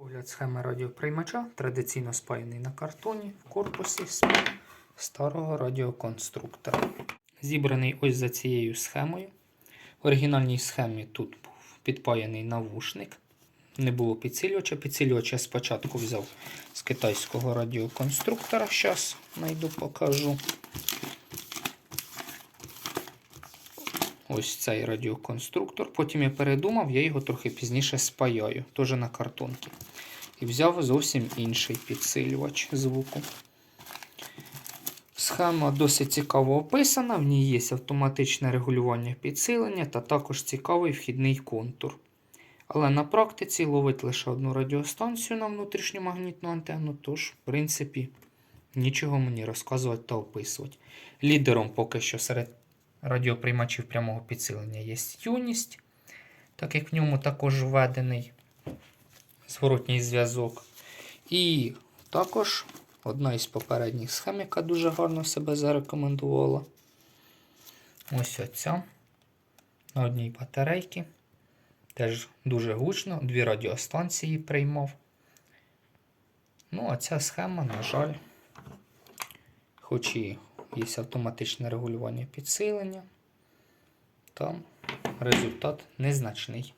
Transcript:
Огляд схеми радіоприймача традиційно спаяний на картоні в корпусі старого радіоконструктора. Зібраний ось за цією схемою. В оригінальній схемі тут був підпаяний навушник. Не було підсилювача. Підсилювача я спочатку взяв з китайського радіоконструктора. Зараз знайду, покажу. Ось цей радіоконструктор. Потім я передумав, я його трохи пізніше спаяю, теж на картонки. І взяв зовсім інший підсилювач звуку. Схема досить цікаво описана, в ній є автоматичне регулювання підсилення та також цікавий вхідний контур. Але на практиці ловить лише одну радіостанцію на внутрішню магнітну антенну, тож, в принципі, нічого мені розказувати та описувати. Лідером поки що серед радіоприймачів прямого підсилення є юність, так як в ньому також введений зворотній зв'язок. І також одна із попередніх схем, яка дуже гарно себе зарекомендувала. Ось оця. На одній батарейці. Теж дуже гучно, дві радіостанції приймав. Ну, а ця схема, на жаль, хоч і є автоматичне регулювання підсилення, там результат незначний.